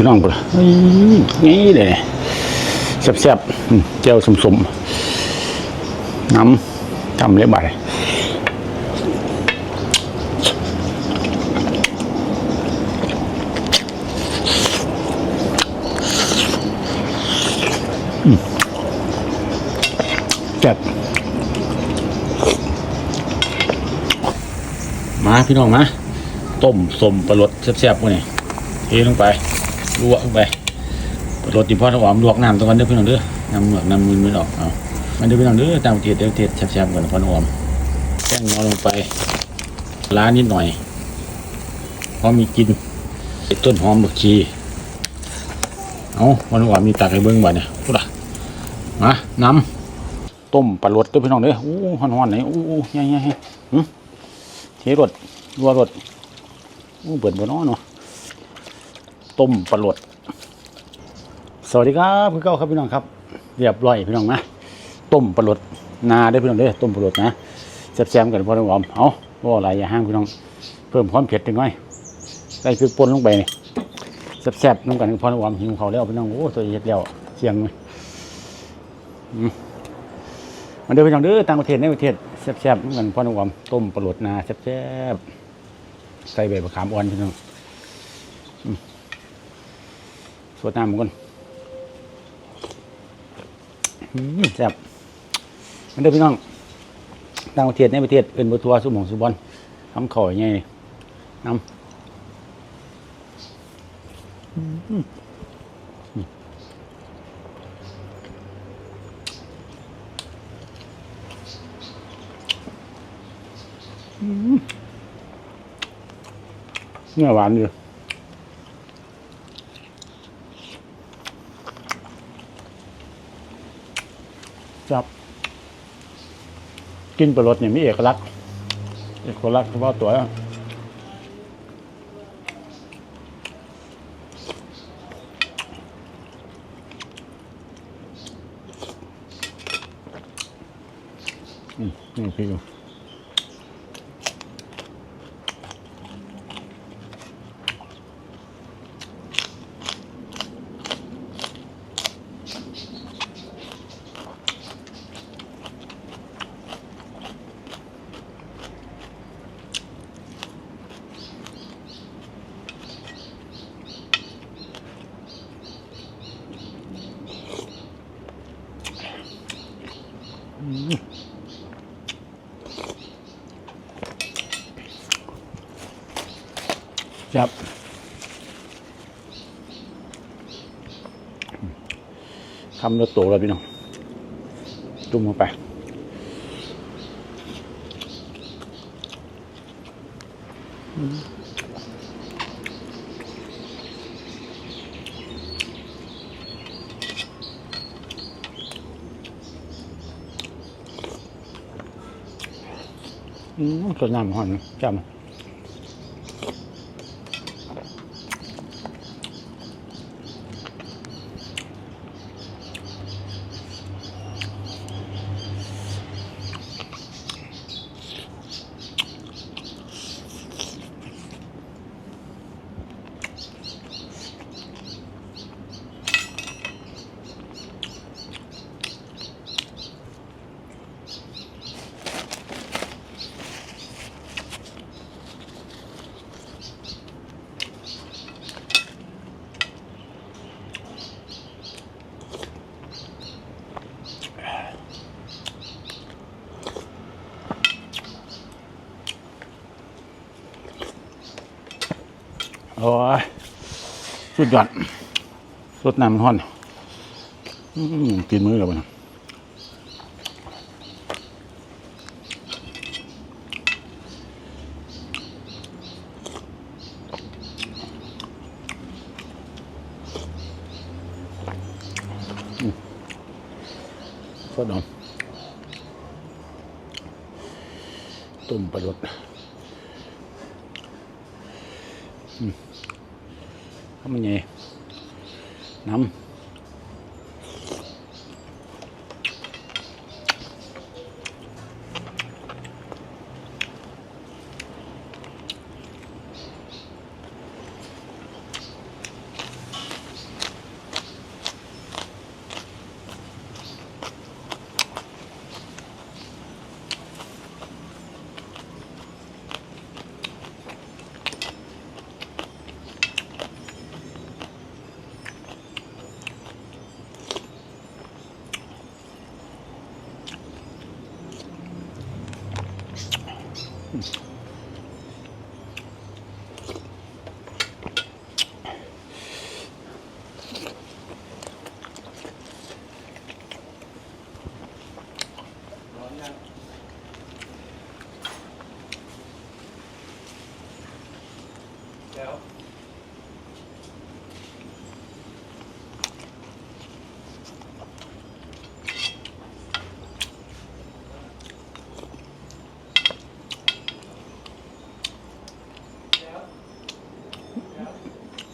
พี่น้องพุ่นนี่เลยแซ่บๆเจียวสมๆน้ำทำเรียบร้อยอืมแซ่บมาพี่น้องมา ต้มสมปลาลดแซ่บๆพวกนี้เทลงไป ลวกไปปลาลดดิพ่อถวอมลวกน้ำตรงกันเด้อพี่น้องเด้อน้ำเหมือกน้ำมือไม่ออกเอามันเด้อพี่น้องเด้อตามเทียดเด้อเทียดแซ่บๆกันพ่อถวอมแป้งงอลงไปล้านิดหน่อยพอมีกินต้นหอมบักชีเอาพ่อถวอมมีตักให้เบิ้งบ่เนี่ยพูดอะมาน้ำต้มปลาลดเด้อพี่น้องเด้ออู้ฮ้อนๆไหนอู้อู้ใหญ่ๆหึเทรสรัวรสอู้เปิดบ่เน้อเนาะ ต้มปลาหลดสวัสดีครับพี่เก้าครับพี่น้องครับ เรียบร้อยพี่น้องนะต้มปลาหลดนาได้พี่น้องเด้อต้มปลาหลดนะแซ่บๆกันพอน้องหอมเอาว่าอะไรอย่าห้างพี่น้อง เพิ่มความเผ็ดหน่อยใส่พริกป่นลงไปนี่แซ่บๆน้ำกันพอน้องหอมหิวเขาแล้วพี่น้องโอ้ตัวเย็ดแล้วเสียงเลยอืมมันเด้อพี่น้องเด้อต่างประเทศในประเทศแซ่บๆน้ำกันพอน้องหอมต้มปลาหลดนาแซ่บๆใส่ใบมะขามอ่อนพี่น้อง สวดน้ำมันก่อนแซ่บมันเด้อพี่น้องต่างประเทศในประเทศเอินบัทัวสุหมองสุบอลทำข่อยไงน้ำอืมอืมอืมเนื้อหวานอยู่ ครับ กินปลาลดเนี่ยมีเอกลักษณ์เอกลักษณ์เฉพาะตัวอืมนี่พี่ ครับทำรถโตแล้วพี่น้อง จุ่มลงไปอืม สดน้ำหอนจำ โอ้ยสุดยอดสดน้ำมันห้อนกินมื้อแล้วมันสดน้ำต้มปลาดทำมั นไงน้ำ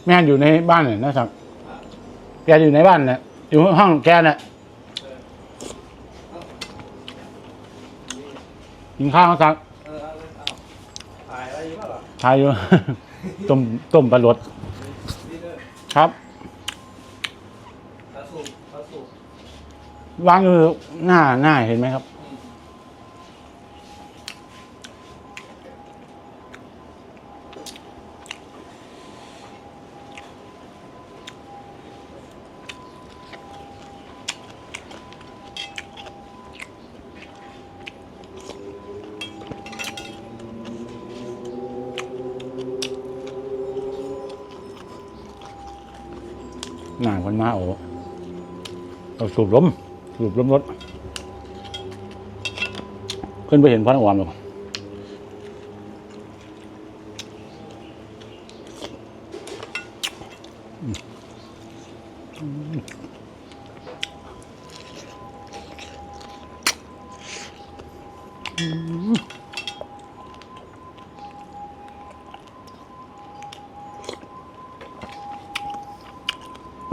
แม่อยู่ในบ้านเนี่ยนะครับ แกอยู่ในบ้านเนี่ยอยู่ห้องแกเนี่ยกินข้าวสักเออเอาเลยเอาถ่ายอะไรอยู่บ้างเหรอทายอยู่ต้มต้มปลารสนี่เด้อครับปลาสุกปลาสุกวางอยู่หน้าหน้าเห็นไหมครับ หน้าคนมาโอ้เอาสูบลมสูบลมรถ ขึ้นไปเห็นพระนวามหรอก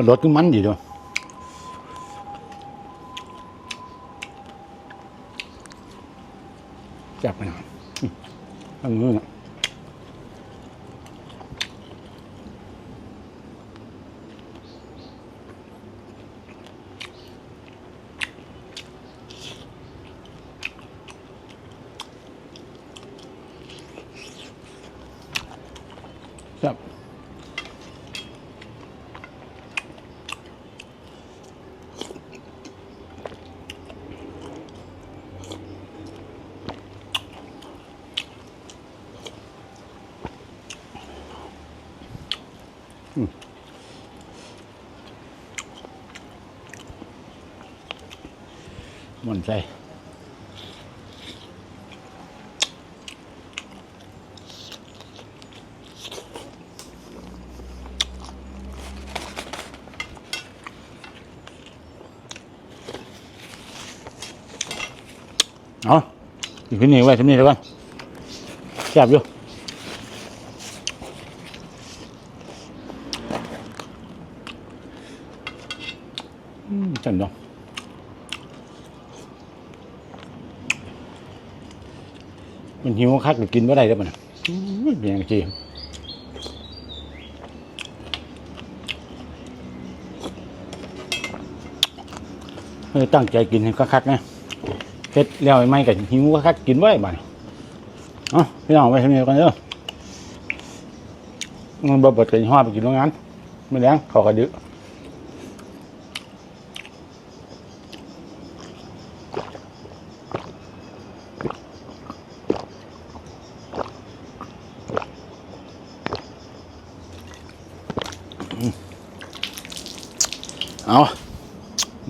รถก็มันดีด้วยจับไปหน่อยอืมทางนู้นนะจับ มันใจเอาอยู่ที่นี่ไว้ที่นี่แล้วกันแซ่บอยู่ มจันดองมันหิวคักหรือกินไม่ได้แล้วมันน่ะอื้อเป็นอย่างจีเออตั้งใจกินให้คักๆนะเฮ็ดแล้วไม่กับหิวคักกินไว้บ้านเอ๋อพี่น้องไว้ทำนี้กันเด้อมันบ่เบิดกันห่อไปกินโรงงานไม่แรงเขากระดึก เอา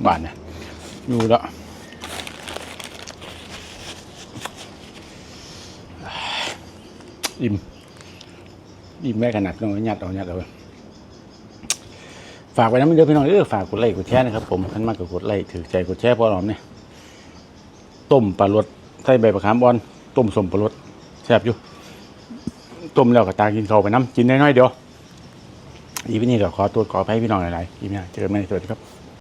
บ้านเนี่ยอยู่แล้วอิ่มอิ่มแม่ขนาดน้องยัดเอายัดเอาฝากไว้นะไม่เด้อพี่น้องเออฝากกดไลค์กดแชร์นะครับผมขันมากกดกดไลค์ถือใจกดแชร์พอหอมเนี่ยต้มปลารสใส่ใบมะขามอ่อนต้มสมปลารสแซ่บอยู่ต้มแล้วก็ตากินข้าไปน้ำกินน้อยๆเดียว อีพีนี้ก็ขอตัวขอไปพี่น้องหลายๆอีพีหน้าเจอกันใหม่สวัสดีครับ